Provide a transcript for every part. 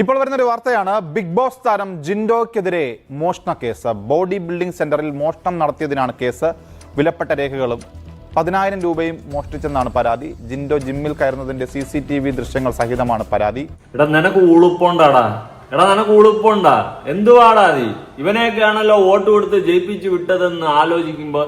ഇപ്പോൾ വരുന്ന ഒരു വാർത്തയാണ്. ബിഗ് ബോസ് താരം ജിൻഡോയ്ക്കെതിരെ മോഷണ കേസ്. ബോഡി ബിൽഡിംഗ് സെന്ററിൽ മോഷണം നടത്തിയതിനാണ് കേസ്. വിലപ്പെട്ട രേഖകളും പതിനായിരം രൂപയും മോഷ്ടിച്ചെന്നാണ് പരാതി. ജിൻഡോ ജിമ്മിൽ കയറുന്നതിന്റെ സി സി ടി വി ദൃശ്യങ്ങൾ സഹിതമാണ് പരാതി. എടാ നിനക്ക് ഉളുപ്പുണ്ടാടാ എടാ നിനക്ക് ഉളുപ്പുണ്ടാ എന്തുവാടാ നീ? ഇവനെയൊക്കെയാണല്ലോ വോട്ട് കൊടുത്ത് ജയിപ്പിച്ചു വിട്ടതെന്ന് ആലോചിക്കുമ്പോ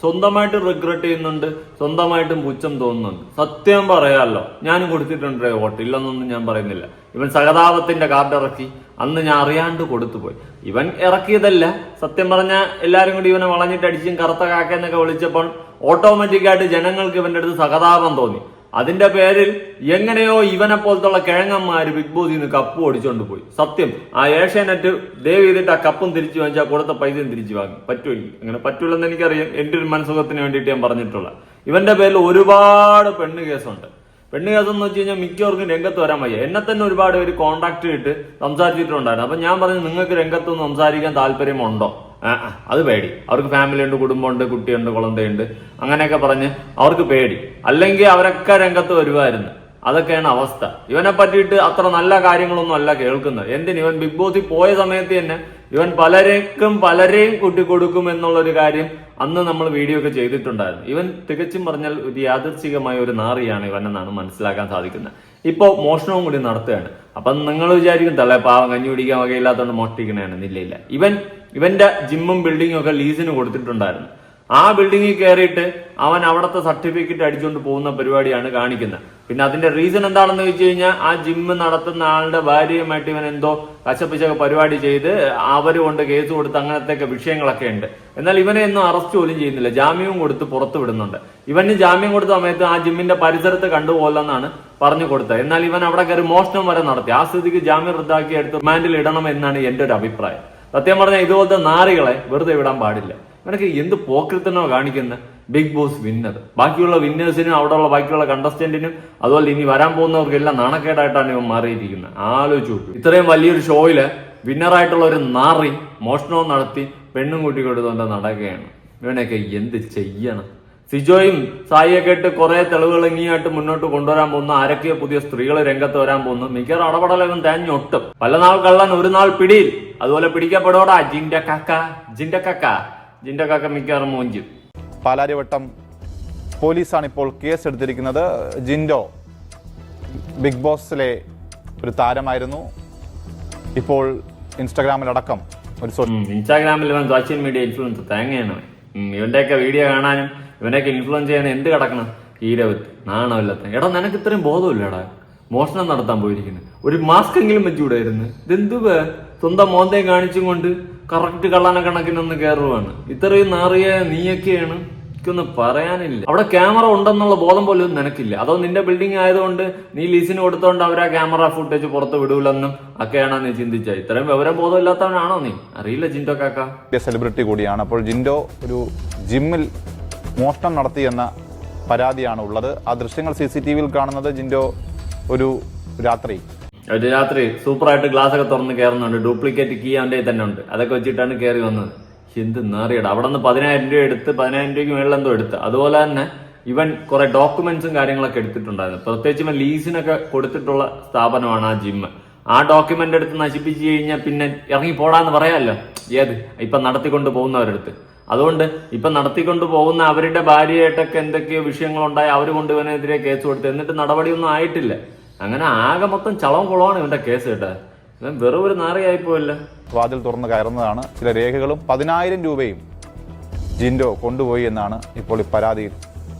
സ്വന്തമായിട്ട് റിഗ്രറ്റ് ചെയ്യുന്നുണ്ട് സ്വന്തമായിട്ടും പുച്ഛം തോന്നുന്നുണ്ട്. സത്യം പറയാമല്ലോ ഞാനും കൊടുത്തിട്ടുണ്ട് വോട്ട് ഇല്ലെന്നൊന്നും ഞാൻ പറയുന്നില്ല. ഇവൻ സഹതാപത്തിന്റെ കാർഡ് ഇറക്കി അന്ന് ഞാൻ അറിയാണ്ട് കൊടുത്തുപോയി ഇവൻ ഇറക്കിയതല്ല സത്യം പറഞ്ഞ എല്ലാരും കൂടി ഇവനെ വളഞ്ഞിട്ട് അടിച്ചും കറുത്ത കാക്കെന്നൊക്കെ വിളിച്ചപ്പോൾ ഓട്ടോമാറ്റിക്കായിട്ട് ജനങ്ങൾക്ക് ഇവന്റെ അടുത്ത് സഹതാപം തോന്നി. അതിന്റെ പേരിൽ എങ്ങനെയോ ഇവനെ പോലത്തുള്ള കിഴങ്ങന്മാർ ബിഗ് ബോസിൽ നിന്ന് കപ്പ് ഓടിച്ചോണ്ട് പോയി. സത്യം ആ ഏഷ്യാനെറ്റ് ദയവ് ചെയ്തിട്ട് ആ കപ്പും തിരിച്ചു വാങ്ങിച്ചാൽ കൊടുത്ത പൈസയും തിരിച്ചു വാങ്ങി. പറ്റുമോ അങ്ങനെ പറ്റൂലെന്ന് എനിക്കറിയാം. എന്റെ ഒരു മനസ്സുഖത്തിന് വേണ്ടിയിട്ട് ഞാൻ പറഞ്ഞിട്ടുള്ള. ഇവന്റെ പേരിൽ ഒരുപാട് പെണ്ണ് കേസുണ്ട്. പെണ്ണ് കേസെന്ന് വെച്ച് കഴിഞ്ഞാൽ മിക്കവർക്കും രംഗത്ത് വരാൻ വയ്യ. എന്നെ തന്നെ ഒരുപാട് പേര് കോൺടാക്ട് ചെയ്തിട്ട് സംസാരിച്ചിട്ടുണ്ടായിരുന്നു. അപ്പൊ ഞാൻ പറഞ്ഞു നിങ്ങൾക്ക് രംഗത്തൊന്നും സംസാരിക്കാൻ താല്പര്യമുണ്ടോ? അത് പേടി. അവർക്ക് ഫാമിലി ഉണ്ട് കുടുംബമുണ്ട് കുട്ടിയുണ്ട് കുളന്തയുണ്ട്. അങ്ങനെയൊക്കെ പറഞ്ഞ് അവർക്ക് പേടി. അല്ലെങ്കിൽ അവരൊക്കെ രംഗത്ത് വരുമായിരുന്നു അതൊക്കെയാണ് അവസ്ഥ. ഇവനെ പറ്റിയിട്ട് അത്ര നല്ല കാര്യങ്ങളൊന്നും അല്ല കേൾക്കുന്നത്. എന്തിന്? ഇവൻ ബിഗ് ബോസിൽ പോയ സമയത്ത് തന്നെ ഇവൻ പലരേക്കും പലരെയും കൂട്ടിക്കൊടുക്കും എന്നുള്ളൊരു കാര്യം അന്ന് നമ്മൾ വീഡിയോ ഒക്കെ ചെയ്തിട്ടുണ്ടായിരുന്നു. ഇവൻ തികച്ചും പറഞ്ഞാൽ ഒരു യാദർശികമായ ഒരു നാറിയാണ് ഇവൻ എന്നാണ് മനസ്സിലാക്കാൻ സാധിക്കുന്നത്. ഇപ്പോൾ മോഷണവും കൂടി നടത്തുകയാണ്. അപ്പം നിങ്ങൾ വിചാരിക്കും തള്ളേ പാവം കഞ്ഞി പിടിക്കാൻ വകയില്ലാത്തതുകൊണ്ട് മോഷ്ടിക്കണേന്ന് ഇല്ല ഇല്ല ഇവൻ ഇവന്റെ ജിമ്മും ബിൽഡിങ്ങും ഒക്കെ ലീസിന് കൊടുത്തിട്ടുണ്ടായിരുന്നു. ആ ബിൽഡിങ്ങിൽ കയറിയിട്ട് അവൻ അവിടുത്തെ സർട്ടിഫിക്കറ്റ് അടിച്ചുകൊണ്ട് പോകുന്ന പരിപാടിയാണ് കാണിക്കുന്നത്. പിന്നെ അതിന്റെ റീസൺ എന്താണെന്ന് വെച്ച് കഴിഞ്ഞാൽ ആ ജിമ്മ് നടത്തുന്ന ആളുടെ ഭാര്യയുമായിട്ട് ഇവൻ എന്തോ കശപ്പിച്ചൊക്കെ പരിപാടി ചെയ്ത് അവർ കൊണ്ട് കേസ് കൊടുത്ത് അങ്ങനത്തെ വിഷയങ്ങളൊക്കെ ഉണ്ട്. എന്നാൽ ഇവനെ ഒന്നും അറസ്റ്റ് പോലും ചെയ്യുന്നില്ല. ജാമ്യവും കൊടുത്ത് പുറത്തു വിടുന്നുണ്ട്. ഇവന് ജാമ്യം കൊടുത്ത സമയത്ത് ആ ജിമ്മിന്റെ പരിസരത്ത് കണ്ടുപോലെന്നാണ് പറഞ്ഞു കൊടുത്തത്. എന്നാൽ ഇവൻ അവിടെ കയറി മോഷണം വരെ നടത്തി. ആ സ്ഥിതിക്ക് ജാമ്യം റദ്ദാക്കി എടുത്ത് റിമാൻഡിൽ ഇടണം എന്നാണ് എന്റെ ഒരു അഭിപ്രായം. സത്യം പറഞ്ഞാൽ ഇതുപോലത്തെ നാറികളെ വെറുതെ വിടാൻ പാടില്ല. നിനക്ക് എന്ത് പോക്കൃത്തനോ കാണിക്കുന്ന? ബിഗ് ബോസ് വിന്നർ ബാക്കിയുള്ള വിന്നേഴ്സിനും അവിടെയുള്ള ബാക്കിയുള്ള കണ്ടസ്റ്റന്റിനും അതുപോലെ ഇനി വരാൻ പോകുന്നവർക്കെല്ലാം നാണക്കേടായിട്ടാണ് ഇവൻ മാറിയിരിക്കുന്നത് ആലോചിച്ചു ഇത്രയും വലിയൊരു ഷോയിൽ വിന്നറായിട്ടുള്ള ഒരു നാറി മോഷണവും നടത്തി പെണ്ണും കൂട്ടി കൊടുത്തുകൊണ്ട് നടക്കുകയാണ്. ഇവനൊക്കെ എന്ത് ചെയ്യണം? സിജോയും സായിയൊക്കെ ഇട്ട് കുറെ തെളിവുകൾ ഇങ്ങിയായിട്ട് മുന്നോട്ട് കൊണ്ടുവരാൻ പോകുന്ന. ആരൊക്കെയോ പുതിയ സ്ത്രീകൾ രംഗത്ത് വരാൻ പോകുന്നു. മിക്കവാറും അടപടലകം തേഞ്ഞൊട്ടും. പല നാൾ കള്ളൻ ഒരു നാൾ പിടിയിൽ. അതുപോലെ പിടിക്കപ്പെടോടാ ജിന്റെ കക്ക ജിന്റെ കക്ക ജിന്റെ കക്ക മിക്കവാറും മൂഞ്ചും. പാലാരിവട്ടം പോലീസാണ് ഇപ്പോൾ കേസ് എടുത്തിരിക്കുന്നത് ജിൻഡോ ബിഗ് ബോസിലെ ഒരു താരമായിരുന്നു. ഇപ്പോൾ ഇൻസ്റ്റാഗ്രാമിലടക്കം ഒരു ഇൻസ്റ്റാഗ്രാമിൽ ഇവൻ സോഷ്യൽ മീഡിയ ഇൻഫ്ലുവൻസ് തേങ്ങയാണ്. ഇവന്റെയൊക്കെ വീഡിയോ കാണാനും ഇവനെയൊക്കെ ഇൻഫ്ലുവൻസ് ചെയ്യാൻ എന്ത് കിടക്കണം? ഈരവത്ത് നാണമില്ലാത്ത എടാ നിനക്ക് ഇത്രയും ബോധമില്ലടാ മോഷണം നടത്താൻ പോയിരിക്കുന്നു. ഒരു മാസ്ക് എങ്കിലും വെച്ചുകൂടായിരുന്നു ഇതെന്തുവേ? സ്വന്തം മോന്തയും കാണിച്ചും കൊണ്ട് കറക്റ്റ് കള്ളാന കണക്കിനൊന്ന് കയറുവാണ് ഇത്രയും നാറിയ നീയൊക്കെയാണ് എനിക്കൊന്നും പറയാനില്ല. അവിടെ ക്യാമറ ഉണ്ടെന്നുള്ള ബോധം പോലും നിനക്കില്ല. അതോ നിന്റെ ബിൽഡിംഗ് ആയതുകൊണ്ട് നീ ലീസിന് കൊടുത്തോണ്ട് അവർ ആ ക്യാമറ ഫുട്ടേജ് പുറത്ത് വിടൂലെന്നും ഒക്കെയാണോ നീ ചിന്തിച്ച ഇത്രയും വിവരം ബോധം ഇല്ലാത്തവനാണോ നീ? അറിയില്ല ജിൻഡോ കാക്ക. സെലിബ്രിറ്റി കൂടിയാണ്. അപ്പോൾ ജിൻഡോ ഒരു ജിമ്മിൽ മോഷണം നടത്തിയെന്ന പരാതിയാണ് ഉള്ളത് ആ ദൃശ്യങ്ങൾ സി സി ടി വിയിൽ കാണുന്നത് ജിൻഡോ ഒരു രാത്രി. ഒരു രാത്രി സൂപ്പറായിട്ട് ഗ്ലാസ് ഒക്കെ തുറന്ന് കയറുന്നുണ്ട്. ഡ്യൂപ്ലിക്കേറ്റ് കീ അവന്റെ തന്നെ ഉണ്ട്. അതൊക്കെ വെച്ചിട്ടാണ് കയറി വന്നത്. എന്ത് നേറിയടാ. അവിടെ നിന്ന് പതിനായിരം രൂപ എടുത്ത് പതിനായിരം രൂപയ്ക്ക് മേളിൽ എന്തോ എടുത്ത്. അതുപോലെ തന്നെ ഇവൻ കുറെ ഡോക്യുമെന്റ്സും കാര്യങ്ങളൊക്കെ എടുത്തിട്ടുണ്ടായിരുന്നു. പ്രത്യേകിച്ച് ഇവൻ ലീസിനൊക്കെ കൊടുത്തിട്ടുള്ള സ്ഥാപനമാണ് ആ ജിമ്മ് ആ ഡോക്യുമെന്റ് എടുത്ത് നശിപ്പിച്ചു കഴിഞ്ഞാൽ പിന്നെ ഇറങ്ങി പോടാന്ന് പറയാമല്ലോ ഏത്? ഇപ്പൊ നടത്തിക്കൊണ്ട് പോകുന്നവരടുത്ത്. അതുകൊണ്ട് ഇപ്പൊ നടത്തിക്കൊണ്ട് പോകുന്ന അവരുടെ ഭാര്യയായിട്ടൊക്കെ എന്തൊക്കെയോ വിഷയങ്ങളുണ്ടായി. അവർ കൊണ്ട് ഇവനെതിരെ കേസ് കൊടുത്ത്. എന്നിട്ട് നടപടിയൊന്നും ആയിട്ടില്ല. അങ്ങനെ ആകെ മൊത്തം ചളവും കുളമാണ് ഇവന്റെ കേസ് കേട്ടെ. ഇവൻ വെറും ഒരു നാറിയായി പോയല്ലോ. വാതിൽ തുറന്ന് കയറുന്നതാണ്. ചില രേഖകളും പതിനായിരം രൂപയും ജിൻഡോ കൊണ്ടുപോയി എന്നാണ് ഇപ്പോൾ ഈ പരാതിയിൽ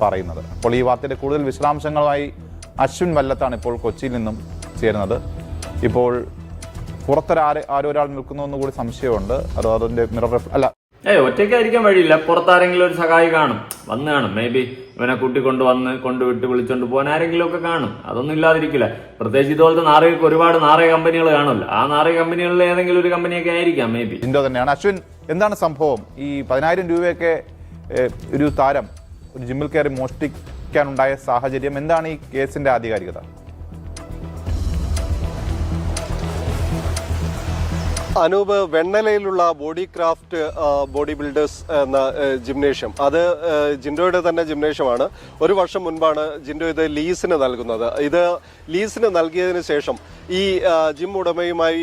പറയുന്നത്. അപ്പോൾ ഈ വാർത്തയുടെ കൂടുതൽ വിശദാംശങ്ങളുമായി അശ്വിൻ വല്ലത്താണ് ഇപ്പോൾ കൊച്ചിയിൽ നിന്നും ചേരുന്നത്. ഇപ്പോൾ പുറത്തൊരാരെ ആരോ ഒരാൾ നിൽക്കുന്നു എന്നുകൂടി സംശയമുണ്ട്. അത് അതിന്റെ മിറർ അല്ല ഏയ് ഒറ്റയ്ക്കായിരിക്കാൻ വഴിയില്ല. പുറത്താരെങ്കിലും ഒരു സഹായി കാണും. വന്ന് കാണും. മേ ബി ഇവനെ കൂട്ടിക്കൊണ്ട് വന്ന് കൊണ്ടുവിട്ട് വിളിച്ചോണ്ട് പോകാൻ ആരെങ്കിലും ഒക്കെ കാണും. അതൊന്നും ഇല്ലാതിരിക്കില്ല. പ്രത്യേകിച്ച് ഇതുപോലത്തെ നാറികൾക്ക് ഒരുപാട് നാറിക കമ്പനികൾ കാണുമല്ലോ. ആ നാറിക കമ്പനികളിൽ ഏതെങ്കിലും ഒരു കമ്പനിയൊക്കെ ആയിരിക്കാം മേ ബി ജിൻഡോ തന്നെയാണ്. അശ്വിൻ എന്താണ് സംഭവം? ഈ പതിനായിരം രൂപയൊക്കെ ഒരു താരം ഒരു ജിമ്മിൽ കയറി മോഷ്ടിക്കാനുണ്ടായ സാഹചര്യം എന്താണ് ഈ കേസിന്റെ ആധികാരികത? അനൂപ് വെണ്ണലയിലുള്ള ബോഡി ക്രാഫ്റ്റ് ബോഡി ബിൽഡേഴ്സ് എന്ന ജിംനേഷ്യം. അത് ജിൻഡോയുടെ തന്നെ ജിംനേഷ്യമാണ്. ഒരു വർഷം മുൻപാണ് ജിൻഡോ ഇത് ലീസിന് നൽകുന്നത്. ഇത് ലീസിന് നൽകിയതിന് ശേഷം ഈ ജിം ഉടമയുമായി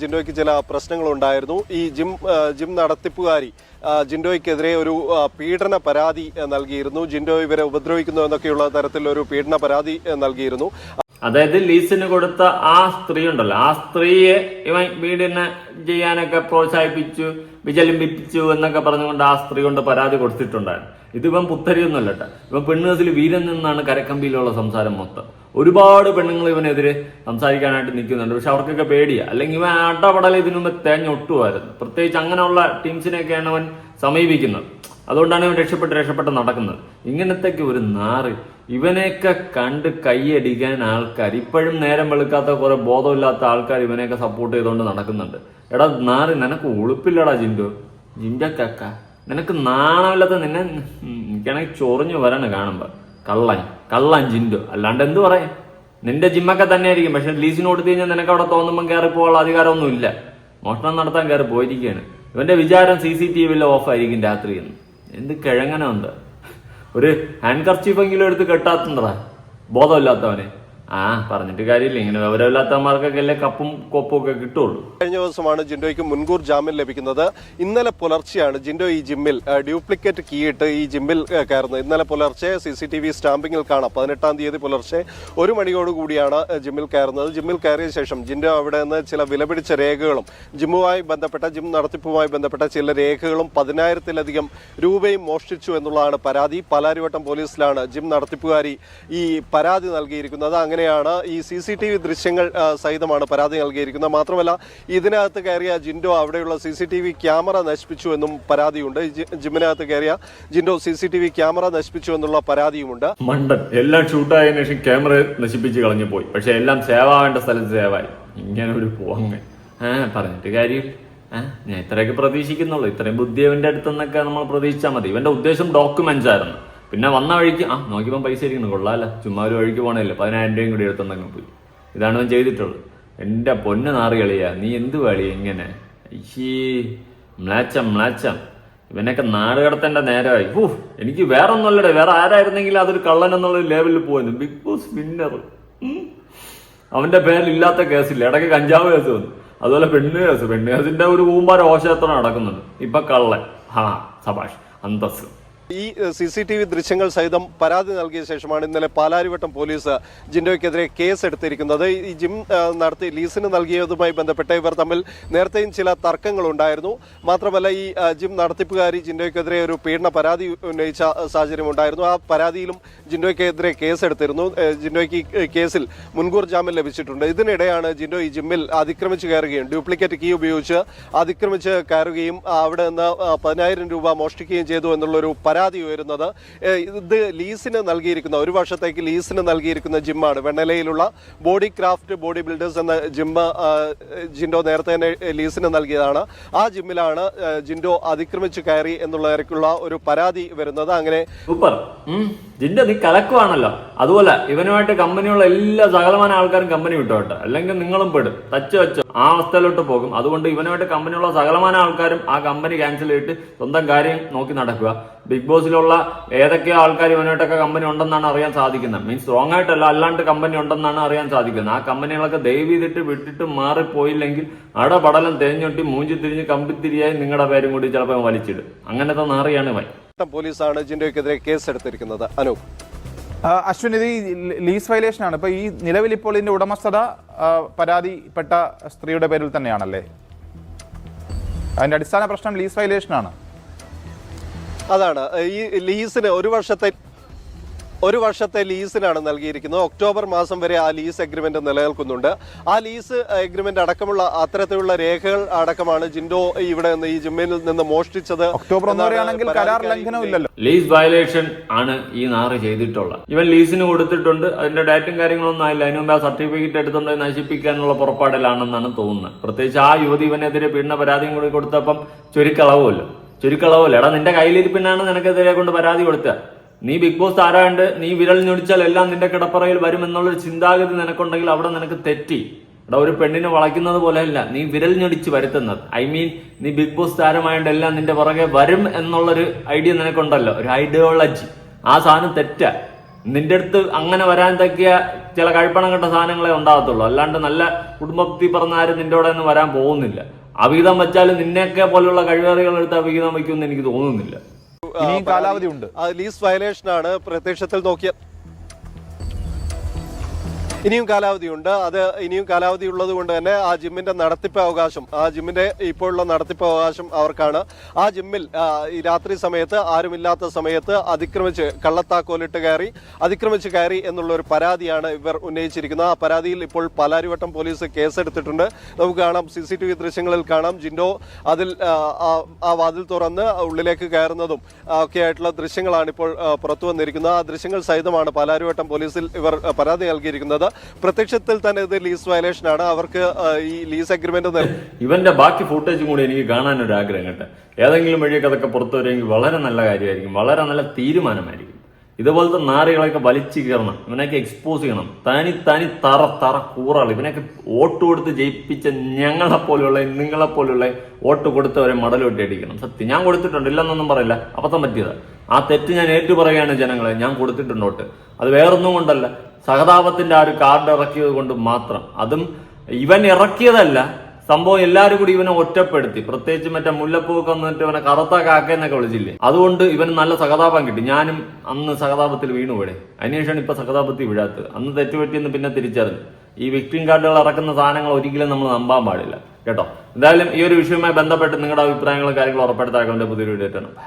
ജിൻഡോയ്ക്ക് ചില പ്രശ്നങ്ങളുണ്ടായിരുന്നു. ഈ ജിം ജിം നടത്തിപ്പുകാരി ജിൻഡോയ്ക്കെതിരെ ഒരു പീഡന പരാതി നൽകിയിരുന്നു. ജിൻഡോ ഇവരെ ഉപദ്രവിക്കുന്നു എന്നൊക്കെയുള്ള തരത്തിലൊരു പീഡന പരാതി നൽകിയിരുന്നു. അതായത് ലീസിന് കൊടുത്ത ആ സ്ത്രീ ഉണ്ടല്ലോ. ആ സ്ത്രീയെ ഇവൻ വീടിനെ ചെയ്യാനൊക്കെ പ്രോത്സാഹിപ്പിച്ചു വിചലിമ്പിപ്പിച്ചു എന്നൊക്കെ പറഞ്ഞുകൊണ്ട് ആ സ്ത്രീ കൊണ്ട് പരാതി കൊടുത്തിട്ടുണ്ടായിരുന്നു. ഇതിവൻ പുത്തരിയൊന്നുമല്ല കേട്ടോ. ഇവൻ പെണ്ണുകസിൽ വീരൻ നിന്നാണ് കരക്കമ്പിയിലുള്ള സംസാരം മൊത്തം. ഒരുപാട് പെണ്ണുങ്ങൾ ഇവനെതിരെ സംസാരിക്കാനായിട്ട് നിൽക്കുന്നുണ്ട്. പക്ഷെ അവർക്കൊക്കെ പേടിയാ. അല്ലെങ്കിൽ ഇവൻ അടപടൽ ഇതിനു മുമ്പ് തേഞ്ഞൊട്ടുമായിരുന്നു പ്രത്യേകിച്ച് അങ്ങനെയുള്ള ടീംസിനെയൊക്കെയാണ് അവൻ സമീപിക്കുന്നത്. അതുകൊണ്ടാണ് ഇവൻ രക്ഷപ്പെട്ട് രക്ഷപ്പെട്ട് നടക്കുന്നത്. ഇങ്ങനത്തേക്ക് ഒരു നാറ് ഇവനെയൊക്കെ കണ്ട് കൈയടിക്കാൻ ആൾക്കാർ ഇപ്പോഴും നേരം വെളുക്കാത്ത കുറെ ബോധമില്ലാത്ത ആൾക്കാർ ഇവനെയൊക്കെ സപ്പോർട്ട് ചെയ്തുകൊണ്ട് നടക്കുന്നുണ്ട്. എടാ നാറ് നിനക്ക് ഉളുപ്പില്ലടാ ജിൻഡു. ജിൻഡ കക്ക നിനക്ക് നാണമില്ലാത്ത നിന്നെ എനിക്കാണെങ്കിൽ ചൊറിഞ്ഞു വരാണ് കാണുമ്പോ. കള്ളൻ കള്ളൻ ജിൻഡു. അല്ലാണ്ട് എന്ത് പറയാം നിന്റെ ജിമ്മൊക്കെ തന്നെ ആയിരിക്കും പക്ഷെ ലീസിന് കൊടുത്തു കഴിഞ്ഞാൽ നിനക്ക് അവിടെ തോന്നുമ്പോൾ കയറി പോകാനുള്ള അധികാരമൊന്നും ഇല്ല മോഷണം നടത്താൻ കയറി പോയിരിക്കുകയാണ്. ഇവന്റെ വിചാരം സി സി ടി വിയിൽ ഓഫ് ആയിരിക്കും രാത്രി എന്ന് എന്ത് കിഴങ്ങനുണ്ട് ഒരു ഹാൻഡ് കർച്ചീഫെങ്കിലും എടുത്ത് കെട്ടാത്തുണ്ടടാ. ബോധമില്ലാത്തവനെ. ആ പറഞ്ഞിട്ട് കാര്യമില്ല. ഇങ്ങനെ വിവരമില്ലാത്തവന്മാർക്കൊക്കെ അല്ലേ കപ്പും കൊപ്പും ഒക്കെ കിട്ടുള്ളൂ. കഴിഞ്ഞ ദിവസമാണ് ജിൻഡോയ്ക്ക് മുൻകൂർ ജാമ്യം ലഭിക്കുന്നത്. ഇന്നലെ പുലർച്ചെയാണ് ജിൻഡോ ഈ ജിമ്മിൽ ഡ്യൂപ്ലിക്കേറ്റ് കീ ഇട്ട് ഈ ജിമ്മിൽ കയറുന്നത്. ഇന്നലെ പുലർച്ചെ സി സി ടി വി സ്റ്റാമ്പിങ്ങിൽ കാണാം. പതിനെട്ടാം തീയതി പുലർച്ചെ ഒരു മണിയോടുകൂടിയാണ് ജിമ്മിൽ കയറുന്നത്. ജിമ്മിൽ കയറിയ ശേഷം ജിൻഡോ അവിടെ നിന്ന് ചില വിലപിടിച്ച രേഖകളും ജിമ്മുമായി ബന്ധപ്പെട്ട ജിം നടത്തിപ്പുമായി ബന്ധപ്പെട്ട ചില രേഖകളും പതിനായിരത്തിലധികം രൂപയും മോഷ്ടിച്ചു എന്നുള്ളതാണ് പരാതി. പാലാരിവട്ടം പോലീസിലാണ് ജിം നടത്തിപ്പുകാരി ഈ പരാതി നൽകിയിരിക്കുന്നത്. അങ്ങനെയാണ് ഈ സി സി ടി വി ദൃശ്യങ്ങൾ സഹിതമാണ് പരാതി നൽകിയിരിക്കുന്നത്. മാത്രമല്ല ഇതിനകത്ത് കയറിയ ജിൻഡോ അവിടെയുള്ള C C T V camera നശിപ്പിച്ചു എന്നും പരാതിയുണ്ട്. ജിമ്മിനകത്ത് കയറിയ Jindo C C T V camera നശിപ്പിച്ചു എന്നുള്ള പരാതിയുമുണ്ട്. മണ്ടൻ. എല്ലാം ഷൂട്ടായതിനു ശേഷം ക്യാമറ നശിപ്പിച്ച് കളഞ്ഞു പോയി. പക്ഷെ എല്ലാം സേവാവേണ്ട സ്ഥലത്ത് സേവായി. ഇങ്ങനെ ഒരു പോങ്ങ് പറഞ്ഞിട്ട് കാര്യം. ആ ഞാൻ ഇത്രയൊക്കെ പ്രതീക്ഷിക്കുന്നുള്ളൂ. ഇത്രയും ബുദ്ധി ഇവന്റെ അടുത്തുനിന്നൊക്കെ നമ്മൾ പ്രതീക്ഷിച്ചാൽ മതി. ഇവന്റെ ഉദ്ദേശം ഡോക്യുമെന്റ്സ് ആയിരുന്നു. പിന്നെ വന്ന വഴിക്ക് ആ നോക്കിയപ്പോൾ പൈസ ഇരിക്കുന്നു കൊള്ളാല്ല ചുമ്മാ ഒരു വഴിക്ക് പോകണമല്ലോ പതിനായിരം രൂപയും കൂടി എടുത്തുണ്ടെങ്കിൽ പോയി. ഇതാണ് അവൻ ചെയ്തിട്ടുള്ളത്. എന്റെ പൊന്ന് നാറി കളിയാ. നീ എന്ത് കളി ഇങ്ങനെ? ഈ മ്ലാച്ചം മ്ലാച്ചം. ഇവനൊക്കെ നാട് കടത്തേണ്ട നേരമായി ഓ എനിക്ക് വേറെ ഒന്നുമല്ലടേ വേറെ ആരായിരുന്നെങ്കിൽ അതൊരു കള്ളൻ എന്നുള്ള ലെവലിൽ പോയിരുന്നു ബിഗ് ബോസ് വിന്നർ. അവന്റെ പേരിൽ ഇല്ലാത്ത കേസില്ല. ഇടയ്ക്ക് കഞ്ചാവ് കേസ് വന്നു. അതുപോലെ പെണ്ണ് കേസ്. പെണ്ണ് കേസിന്റെ ഒരു കൂമ്പാര ഓശയത്രം നടക്കുന്നുണ്ട്. ഇപ്പൊ കള്ളൻ. ഹാ സബാഷ്. അന്തസ് ഈ സി സി ടി വി ദൃശ്യങ്ങൾ സഹിതം പരാതി നൽകിയ ശേഷമാണ് ഇന്നലെ പാലാരിവട്ടം പോലീസ് ജിൻഡോയ്ക്കെതിരെ കേസ് എടുത്തിരിക്കുന്നത് ഈ ജിം നടത്തി ലീസിന് നൽകിയതുമായി ബന്ധപ്പെട്ട് ഇവർ തമ്മിൽ നേരത്തെയും ചില തർക്കങ്ങളുണ്ടായിരുന്നു. മാത്രമല്ല ഈ ജിം നടത്തിപ്പുകാരി ജിൻഡോയ്ക്കെതിരെ ഒരു പീഡന പരാതി ഉന്നയിച്ച സാഹചര്യം ഉണ്ടായിരുന്നു ആ പരാതിയിലും ജിൻഡോയ്ക്കെതിരെ കേസ് എടുത്തിരുന്നു ഏ, ജിൻഡോയ്ക്ക് കേസിൽ മുൻകൂർ ജാമ്യം ലഭിച്ചിട്ടുണ്ട്. ഇതിനിടെയാണ് ജിൻഡോ ഈ ജിമ്മിൽ അതിക്രമിച്ച് കയറുകയും ഡ്യൂപ്ലിക്കേറ്റ് കീ ഉപയോഗിച്ച് അതിക്രമിച്ച് കയറുകയും അവിടെ നിന്ന് പതിനായിരം രൂപ മോഷ്ടിക്കുകയും ചെയ്തു എന്നുള്ളൊരു പരാതി ഉയരുന്നത്. ഇത് ലീസിന് നൽകിയിരിക്കുന്ന ഒരു വർഷത്തേക്ക് ലീസിന് നൽകിയിരിക്കുന്ന ജിമ്മാണ്. വെണ്ണലയിലുള്ള ബോഡി ക്രാഫ്റ്റ് ബോഡി ബിൽഡേഴ്സ് എന്ന ജിമ്മ് ജിൻഡോ നേരത്തെ തന്നെ ലീസിന് നൽകിയതാണ്. ആ ജിമ്മിലാണ് ജിൻഡോ അതിക്രമിച്ച് കയറി എന്നുള്ളവർക്കുള്ള ഒരു പരാതി വരുന്നത്. അങ്ങനെ സൂപ്പർ. ജിന്റെ നീ കലക്കുവാണല്ലോ. അതുപോലെ ഇവനുമായിട്ട് കമ്പനിയുള്ള എല്ലാ സകലമാന ആൾക്കാരും കമ്പനി വിട്ടോട്ടെ അല്ലെങ്കിൽ നിങ്ങളും പെടും. തച്ച് വെച്ചോ ആ അവസ്ഥയിലോട്ട് പോകും. അതുകൊണ്ട് ഇവനുമായിട്ട് കമ്പനിയുള്ള സകലമാന ആൾക്കാരും ആ കമ്പനി ക്യാൻസൽ ചെയ്തിട്ട് സ്വന്തം കാര്യം നോക്കി നടക്കുക. ബിഗ് ബോസിലുള്ള ഏതൊക്കെ ആൾക്കാർ ഇവനുമായിട്ടൊക്കെ കമ്പനി ഉണ്ടെന്നാണ് അറിയാൻ സാധിക്കുന്നത്. മീൻസ് സ്ട്രോങ് ആയിട്ടല്ല അല്ലാണ്ട് കമ്പനി ഉണ്ടെന്നാണ് അറിയാൻ സാധിക്കുന്നത്. ആ കമ്പനികളൊക്കെ ദയവ് ചെയ്തിട്ട് വിട്ടിട്ട് മാറിപ്പോയില്ലെങ്കിൽ അടപടലം തേഞ്ഞൊട്ടി മൂഞ്ചി തിരിഞ്ഞ് കമ്പിത്തിരിയായി നിങ്ങളുടെ പേരും കൂടി ചിലപ്പോൾ വലിച്ചിടും. അങ്ങനത്തെ നാറിയാണ് ഇവൻ. പോലീസാണ് ജിൻഡോയ്ക്കെതിരെ കേസെടുത്തിരിക്കുന്നത്. അനൂപ് അശ്വിൻ ഇത് ലീസ് വയലേഷൻ ആണ് ഇപ്പൊ ഈ നിലവിൽ ഇപ്പോൾ ഇതിന്റെ ഉടമസ്ഥത പരാതിപ്പെട്ട സ്ത്രീയുടെ പേരിൽ തന്നെയാണല്ലേ? അതിന്റെ അടിസ്ഥാന പ്രശ്നം ലീസ് വയലേഷൻ ആണ് അതാണ്. ഈ ലീസിന് ഒരു വർഷത്തെ ഒരു വർഷത്തെ ലീസിനാണ് നൽകിയിരിക്കുന്നത്. ഒക്ടോബർ മാസം വരെ ആ ലീസ് എഗ്രിമെന്റ് നിലനിൽക്കുന്നുണ്ട്. ആ ലീസ് എഗ്രിമെന്റ് അടക്കമുള്ള അത്തരത്തിലുള്ള രേഖകൾ അടക്കമാണ് ജിൻഡോ ഇവിടെ നിന്ന് ഈ ജിമ്മിൽ നിന്ന് മോഷ്ടിച്ചത് ഒക്ടോബർ കരാർ ലീസ് വയലേഷൻ ആണ് ഈ നാറ് ചെയ്തിട്ടുള്ളത്. ഇവൻ ലീസിന് കൊടുത്തിട്ടുണ്ട്. അതിന്റെ ഡാറ്റും കാര്യങ്ങളൊന്നും ആയില്ല. അതിന് മുമ്പ് ആ സർട്ടിഫിക്കറ്റ് എടുത്തുകൊണ്ട് നശിപ്പിക്കാനുള്ള പുറപ്പാടിലാണെന്നാണ് തോന്നുന്നത്. പ്രത്യേകിച്ച് ആ യുവതി ഇവനെതിരെ പീഡന പരാതിയും കൂടി കൊടുത്തപ്പം ചുരുക്കളവുമല്ലോ. ചുരുക്കളവുമല്ലോ. എടാ നിന്റെ കയ്യിലിരിപ്പിനാണ് നിനക്കെതിരെ കൊണ്ട് പരാതി കൊടുത്ത നീ ബിഗ് ബോസ് താരാണ്ട് നീ വിരൽ ഞൊടിച്ചാൽ എല്ലാം നിന്റെ കിടപ്പറയിൽ വരുമെന്നുള്ളൊരു ചിന്താഗതി നിനക്കുണ്ടെങ്കിൽ അവിടെ നിനക്ക് തെറ്റി. എടാ ഒരു പെണ്ണിനെ വളയ്ക്കുന്നത് പോലെയല്ല നീ വിരൽ ഞൊടിച്ച് വരുത്തുന്നത്. ഐ മീൻ നീ ബിഗ് ബോസ് താരമായണ്ട് എല്ലാം നിന്റെ പുറകെ വരും എന്നുള്ളൊരു ഐഡിയ നിനക്കുണ്ടല്ലോ ഒരു ഐഡിയോളജി ആ സാധനം തെറ്റ. നിന്റെ അടുത്ത് അങ്ങനെ വരാൻ തക്കിയ ചില കഴിപ്പണം കെട്ട സാധനങ്ങളെ ഉണ്ടാകത്തുള്ളൂ. അല്ലാണ്ട് നല്ല കുടുംബത്തിൽ പറഞ്ഞ ആരും നിന്റെ അവിടെ ഒന്നും വരാൻ പോകുന്നില്ല. അവിഹിതം വെച്ചാലും നിന്നെയൊക്കെ പോലെയുള്ള കഴിവേറികൾ എടുത്ത് അവിഹിതം വയ്ക്കുമെന്ന് എനിക്ക് തോന്നുന്നില്ല. കാലാവധി ഉണ്ട്. ലീസ് ആണ് പ്രത്യക്ഷത്തിൽ നോക്കിയ ഇനിയും കാലാവധിയുണ്ട് അത് ഇനിയും കാലാവധി ഉള്ളത് കൊണ്ട് തന്നെ ആ ജിമ്മിന്റെ നടത്തിപ്പ് അവകാശം ആ ജിമ്മിന്റെ ഇപ്പോഴുള്ള നടത്തിപ്പ് അവകാശം അവർക്കാണ്. ആ ജിമ്മിൽ ഈ രാത്രി സമയത്ത് ആരുമില്ലാത്ത സമയത്ത് അതിക്രമിച്ച് കള്ളത്താക്കോലിട്ട് കയറി അതിക്രമിച്ച് കയറി എന്നുള്ള ഒരു പരാതിയാണ് ഇവർ ഉന്നയിച്ചിരിക്കുന്നത്. ആ പരാതിയിൽ ഇപ്പോൾ പാലാരിവട്ടം പോലീസ് കേസെടുത്തിട്ടുണ്ട്. നമുക്ക് കാണാം സി സി ടി വി ദൃശ്യങ്ങളിൽ കാണാം. ജിൻഡോ അതിൽ ആ, വാതിൽ തുറന്ന് ഉള്ളിലേക്ക് കയറുന്നതും ഒക്കെ ആയിട്ടുള്ള ദൃശ്യങ്ങളാണ് ഇപ്പോൾ പുറത്തു വന്നിരിക്കുന്നത്. ആ ദൃശ്യങ്ങൾ സഹിതമാണ് പാലാരിവട്ടം പോലീസിൽ ഇവർ പരാതി നൽകിയിരിക്കുന്നത്. പ്രത്യക്ഷത്തിൽ തന്നെ ഇത് ലീസ് വയലേഷൻ ആണ്. അവർക്ക് ഈ ലീസ് അഗ്രിമെന്റ് ഇവന്റെ ബാക്കി ഫുട്ടേജും കൂടി എനിക്ക് കാണാൻ ഒരു ആഗ്രഹം കേട്ടെ. ഏതെങ്കിലും വഴിയൊക്കെ അതൊക്കെ പുറത്തു വരുമെങ്കിൽ വളരെ നല്ല കാര്യമായിരിക്കും. വളരെ നല്ല തീരുമാനമായിരിക്കും. ഇതുപോലത്തെ നാറികളൊക്കെ വലിച്ചു കയറണം ഇവനൊക്കെ എക്സ്പോസ് ചെയ്യണം. തനി തനി തറ തറ കൂറകൾ ഇവനൊക്കെ വോട്ട് കൊടുത്ത് ജയിപ്പിച്ച നിങ്ങളെ പോലെയുള്ള വോട്ട് കൊടുത്തവരെ മടലോട്ടി അടിക്കണം. സത്യം. ഞാൻ കൊടുത്തിട്ടുണ്ട്. ഇല്ലെന്നൊന്നും പറയില്ല. അബദ്ധം പറ്റിയതാ. ആ തെറ്റ് ഞാൻ ഏറ്റു പറയുകയാണ് ജനങ്ങളെ ഞാൻ കൊടുത്തിട്ടുണ്ടോട്ട്. അത് വേറൊന്നും കൊണ്ടല്ല. സഹതാപത്തിന്റെ ആ ഒരു കാർഡ് ഇറക്കിയത് കൊണ്ട് മാത്രം. അതും ഇവൻ ഇറക്കിയതല്ല സംഭവം എല്ലാവരും കൂടി ഇവനെ ഒറ്റപ്പെടുത്തി. പ്രത്യേകിച്ച് മറ്റേ മുല്ലപ്പൂക്ക് വന്നിട്ട് ഇവനെ കറുത്ത കാക്ക എന്നൊക്കെ വിളിച്ചില്ലേ. അതുകൊണ്ട് ഇവന് നല്ല സഹതാപം കിട്ടി. ഞാനും അന്ന് സഹതാപത്തിൽ വീണു ഇവിടെ. അതിനുശേഷമാണ് ഇപ്പൊ സഹതാപത്തിൽ വീഴാത്തത്. അന്ന് തെറ്റുപറ്റിയെന്ന് പിന്നെ തിരിച്ചറിഞ്ഞു. ഈ വിക്ടിം കാർഡുകൾ ഇറക്കുന്ന സാധനങ്ങൾ ഒരിക്കലും നമ്മൾ നമ്പാൻ പാടില്ല. കേട്ടോ? എന്തായാലും ഈ ഒരു വിഷയവുമായി ബന്ധപ്പെട്ട് നിങ്ങളുടെ അഭിപ്രായങ്ങളും കാര്യങ്ങളും ഉറപ്പെടുത്താൻ പുതിയൊരു വീഡിയോ